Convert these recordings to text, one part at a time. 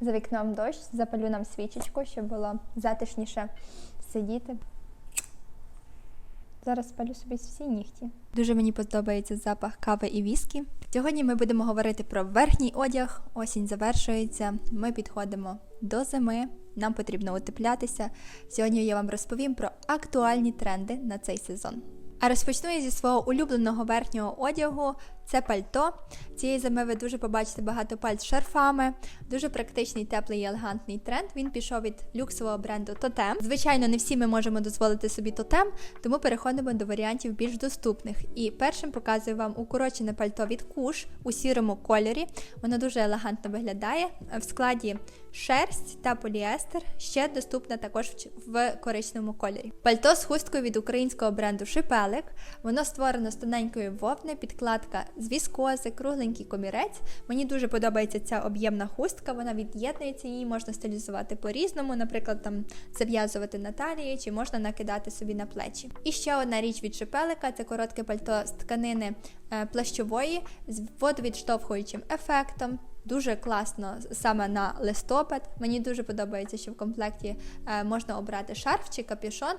За вікном дощ, запалю нам свічечку, щоб було затишніше сидіти. Зараз спалю собі всі нігті. Дуже мені подобається запах кави і віскі. Сьогодні ми будемо говорити про верхній одяг. Осінь завершується. Ми підходимо до зими. Нам потрібно утеплятися. Сьогодні я вам розповім про актуальні тренди на цей сезон. А розпочну я зі свого улюбленого верхнього одягу. Це пальто. Цієї зими ви дуже побачите багато пальт з шарфами. Дуже практичний, теплий і елегантний тренд. Він пішов від люксового бренду Totem. Звичайно, не всі ми можемо дозволити собі Totem, тому переходимо до варіантів більш доступних. І першим показую вам укорочене пальто від Kush у сірому кольорі. Воно дуже елегантно виглядає. В складі шерсть та поліестер. Ще доступна також в коричневому кольорі. Пальто з хусткою від українського бренду Шипелик. Воно створено з тоненької вовни, підкладка з віскози, кругленький комірець. Мені дуже подобається ця об'ємна хустка, вона від'єднується, її можна стилізувати по-різному, наприклад, там зав'язувати на талії чи можна накидати собі на плечі. І ще одна річ від шипелика це коротке пальто з тканини е, плащової з водовідштовхуючим ефектом. Дуже класно саме на листопад. Мені дуже подобається, що в комплекті е, можна обрати шарф чи капюшон.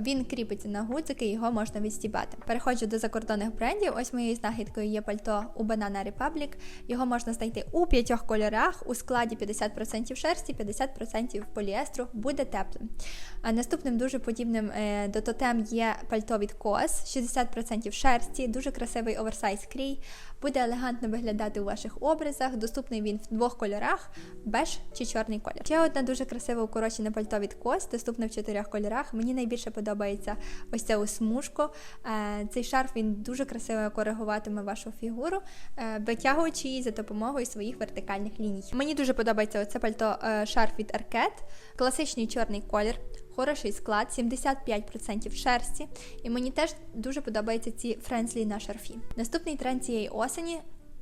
Він кріпиться на гудзики, його можна відстібати. Переходжу до закордонних брендів. Ось моєю знахідкою є пальто у Banana Republic. Його можна знайти у п'ятьох кольорах у складі 50% шерсті, 50% поліестру. Буде теплим. Наступним дуже подібним е, до тотем є пальто від COS, 60% шерсті, дуже красивий оверсайз крій. Буде елегантно виглядати у ваших образах. Доступний він в двох кольорах: беж чи чорний колір. Ще одне дуже красиве укорочене пальто від Кос, доступне в чотирьох кольорах. Мені найбільше подобається ось це у. Е, Цей шарф він дуже красиво коригуватиме вашу фігуру, е, витягуючи її за допомогою своїх вертикальних ліній. Мені дуже подобається оце пальто е, шарф від Аркет, класичний чорний колір. Хороший склад, 75% шерсті, і мені теж дуже подобаються ці френслі на шарфі. Наступний тренд цієї осені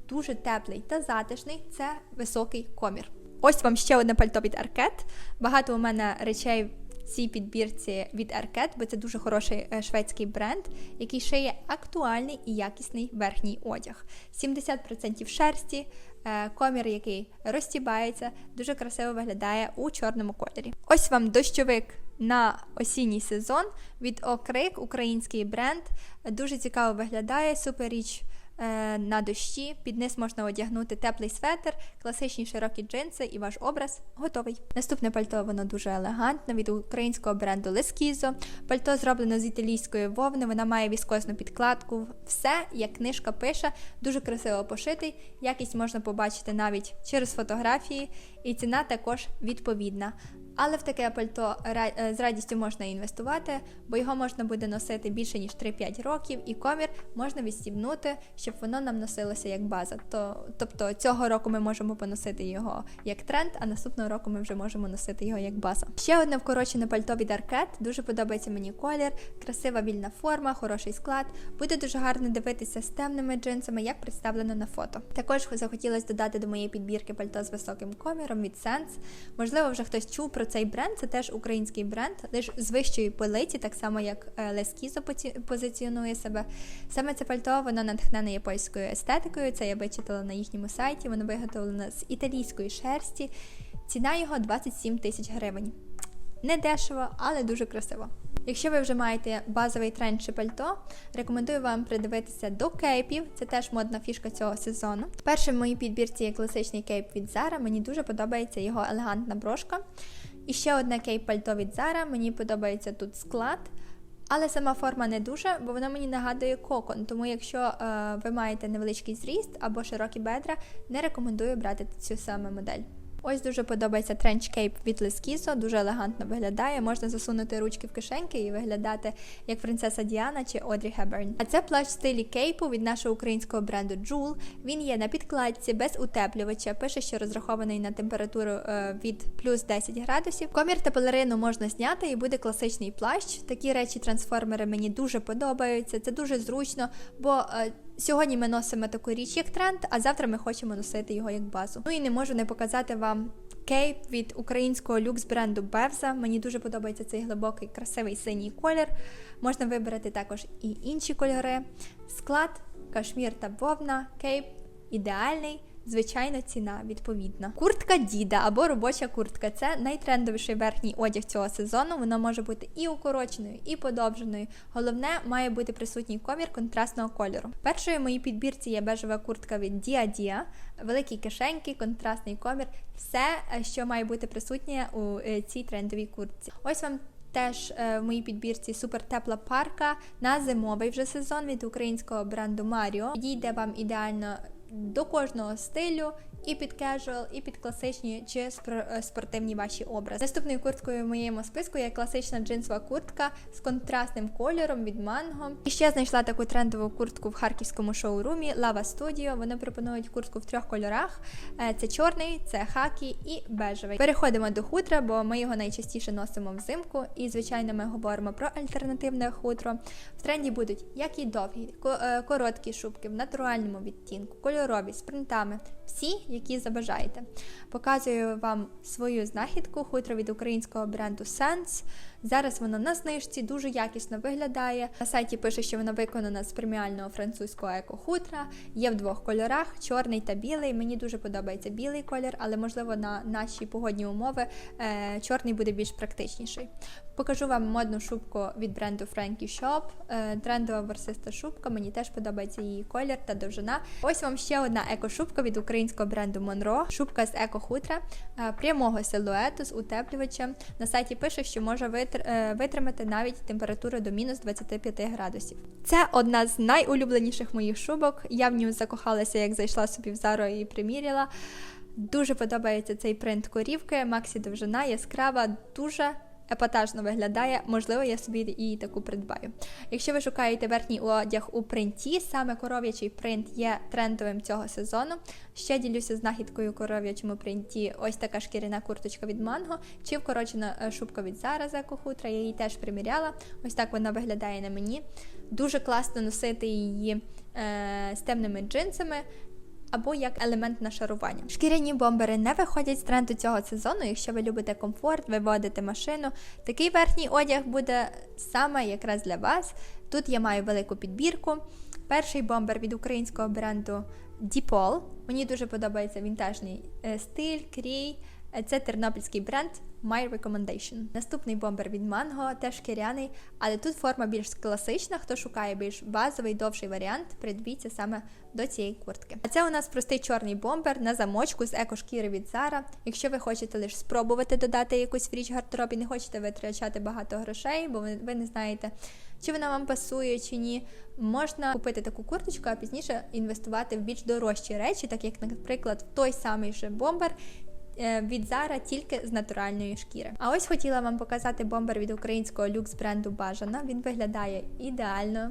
дуже теплий та затишний це високий комір. Ось вам ще одне пальто від Аркет. Багато у мене речей в цій підбірці від Аркет, бо це дуже хороший е, шведський бренд, який шиє актуальний і якісний верхній одяг. 70% шерсті, е, комір, який розтібається, дуже красиво виглядає у чорному кольорі. Ось вам дощовик на осінній сезон від Окрик, український бренд. Дуже цікаво виглядає, супер річ е, на дощі. Під низ можна одягнути теплий светр, класичні широкі джинси і ваш образ готовий. Наступне пальто воно дуже елегантне від українського бренду Лескізо. Пальто зроблено з італійської вовни, вона має віскозну підкладку. Все, як книжка пише, дуже красиво пошитий. Якість можна побачити навіть через фотографії, і ціна також відповідна. Але в таке пальто з радістю можна інвестувати, бо його можна буде носити більше ніж 3-5 років, і комір можна відстібнути, щоб воно нам носилося як база. То, Тобто цього року ми можемо поносити його як тренд, а наступного року ми вже можемо носити його як база. Ще одне вкорочене пальто від Аркет. Дуже подобається мені колір, красива вільна форма, хороший склад. Буде дуже гарно дивитися з темними джинсами, як представлено на фото. Також захотілося додати до моєї підбірки пальто з високим коміром від Sense. Можливо, вже хтось чув про цей бренд, це теж український бренд, лише з вищої полиці, так само як Лескізо позиціонує себе. Саме це пальто воно натхнене японською естетикою. Це я вичитала на їхньому сайті. Воно виготовлено з італійської шерсті. Ціна його 27 тисяч гривень. Не дешево, але дуже красиво. Якщо ви вже маєте базовий тренд чи пальто, рекомендую вам придивитися до кейпів. Це теж модна фішка цього сезону. Першим в моїй підбірці є класичний кейп від Zara. Мені дуже подобається його елегантна брошка. І ще одне кей-пальто від Zara. Мені подобається тут склад. Але сама форма не дуже, бо вона мені нагадує кокон. Тому, якщо е, ви маєте невеличкий зріст або широкі бедра, не рекомендую брати цю саме модель. Ось дуже подобається тренч кейп від Лескісо, дуже елегантно виглядає. Можна засунути ручки в кишеньки і виглядати як принцеса Діана чи Одрі Хеберн. А це плащ в стилі кейпу від нашого українського бренду Джул. Він є на підкладці без утеплювача. Пише, що розрахований на температуру е, від плюс 10 градусів. Комір та пелерину можна зняти і буде класичний плащ. Такі речі трансформери мені дуже подобаються. Це дуже зручно, бо. Сьогодні ми носимо таку річ як тренд, а завтра ми хочемо носити його як базу. Ну і не можу не показати вам кейп від українського люкс бренду Бевза. Мені дуже подобається цей глибокий, красивий синій колір. Можна вибрати також і інші кольори. Склад, кашмір та вовна, кейп ідеальний. Звичайно, ціна відповідна. Куртка діда або робоча куртка це найтрендовіший верхній одяг цього сезону. Вона може бути і укороченою, і подовженою. Головне, має бути присутній комір контрастного кольору. Першою в моїй підбірці є бежева куртка від Dia Dia, великі кишеньки, контрастний комір, все, е, що має бути присутнє у е, цій трендовій куртці. Ось вам Теж е, в моїй підбірці супертепла парка на зимовий вже сезон від українського бренду Маріо. Підійде вам ідеально до кожного стилю. І під кежуал, і під класичні чи е, спортивні ваші образи. Наступною курткою в моєму списку є класична джинсова куртка з контрастним кольором від манго. І ще знайшла таку трендову куртку в харківському шоурумі Lava Studio. Вони пропонують куртку в трьох кольорах: Е, це чорний, це хакі і бежевий. Переходимо до хутра, бо ми його найчастіше носимо взимку. І звичайно, ми говоримо про альтернативне хутро. В тренді будуть як і довгі, е, короткі шубки в натуральному відтінку, кольорові з принтами. Всі, які забажаєте. Показую вам свою знахідку хутро від українського бренду Sense. Зараз воно на знижці дуже якісно виглядає. На сайті пише, що воно виконано з преміального французького еко-хутра. Є в двох кольорах: чорний та білий. Мені дуже подобається білий колір, але можливо на наші погодні умови е, чорний буде більш практичніший. Покажу вам модну шубку від бренду Frankie Shop. Е, трендова ворсиста шубка. Мені теж подобається її колір та довжина. Ось вам ще одна еко-шубка від українського бренду Monro. Шубка з еко-хутра е, прямого силуету з утеплювачем. На сайті пише, що може е, витримати навіть температуру до мінус 25 градусів. Це одна з найулюбленіших моїх шубок. Я в ній закохалася, як зайшла собі в Zara і приміряла. Дуже подобається цей принт корівки, Максі довжина, яскрава, дуже епатажно виглядає. Можливо, я собі її таку придбаю. Якщо ви шукаєте верхній одяг у принті, саме коров'ячий принт є трендовим цього сезону. Ще ділюся знахідкою у коров'ячому принті. Ось така шкіряна курточка від Манго, чи вкорочена е, шубка від Zara з. Я її теж приміряла. Ось так вона виглядає на мені. Дуже класно носити її е, з темними джинсами або як елемент нашарування. Шкіряні бомбери не виходять з тренду цього сезону. Якщо ви любите комфорт, ви водите машину. Такий верхній одяг буде саме якраз для вас. Тут я маю велику підбірку. Перший бомбер від українського бренду Діпол. Мені дуже подобається вінтажний е, стиль, крій. Це тернопільський бренд My Recommendation. Наступний бомбер від Mango, теж шкіряний, але тут форма більш класична. Хто шукає більш базовий, довший варіант, придбіться саме до цієї куртки. А це у нас простий чорний бомбер на замочку з екошкіри від Zara. Якщо ви хочете лише спробувати додати якусь в річ гардероб і не хочете витрачати багато грошей, бо ви, не знаєте, чи вона вам пасує чи ні. Можна купити таку курточку, а пізніше інвестувати в більш дорожчі речі, так як, наприклад, той самий же бомбер. Е, Від Zara тільки з натуральної шкіри. А ось хотіла вам показати бомбер від українського люкс бренду Бажана. Він виглядає ідеально.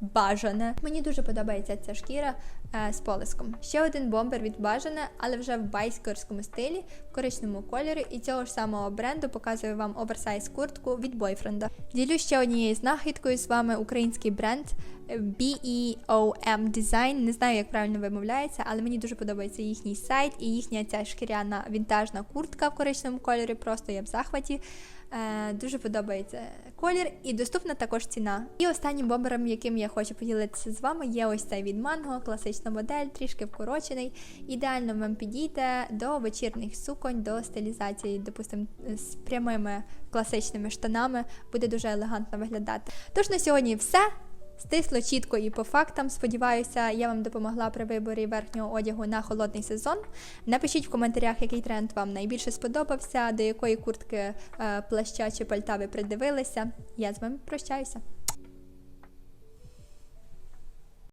Бажане. Мені дуже подобається ця шкіра е, з полиском. Ще один бомбер від Бажане, але вже в байскерському стилі, в коричневому кольорі, і цього ж самого бренду показую вам оверсайз куртку від бойфренда. Ділю ще однією знахідкою з вами український бренд е, BEOM Design. Не знаю, як правильно вимовляється, але мені дуже подобається їхній сайт і їхня ця шкіряна вінтажна куртка в коричневому кольорі. Просто я в захваті. Е, Дуже подобається колір і доступна також ціна. І останнім бомбером, яким я хочу поділитися з вами, є ось цей від Mango, класична модель, трішки вкорочений. Ідеально вам підійде до вечірніх суконь, до стилізації, допустимо, з прямими класичними штанами. Буде дуже елегантно виглядати. Тож на сьогодні все. Стисло чітко і по фактам. Сподіваюся, я вам допомогла при виборі верхнього одягу на холодний сезон. Напишіть в коментарях, який тренд вам найбільше сподобався, до якої куртки е, плаща чи пальта ви придивилися. Я з вами прощаюся.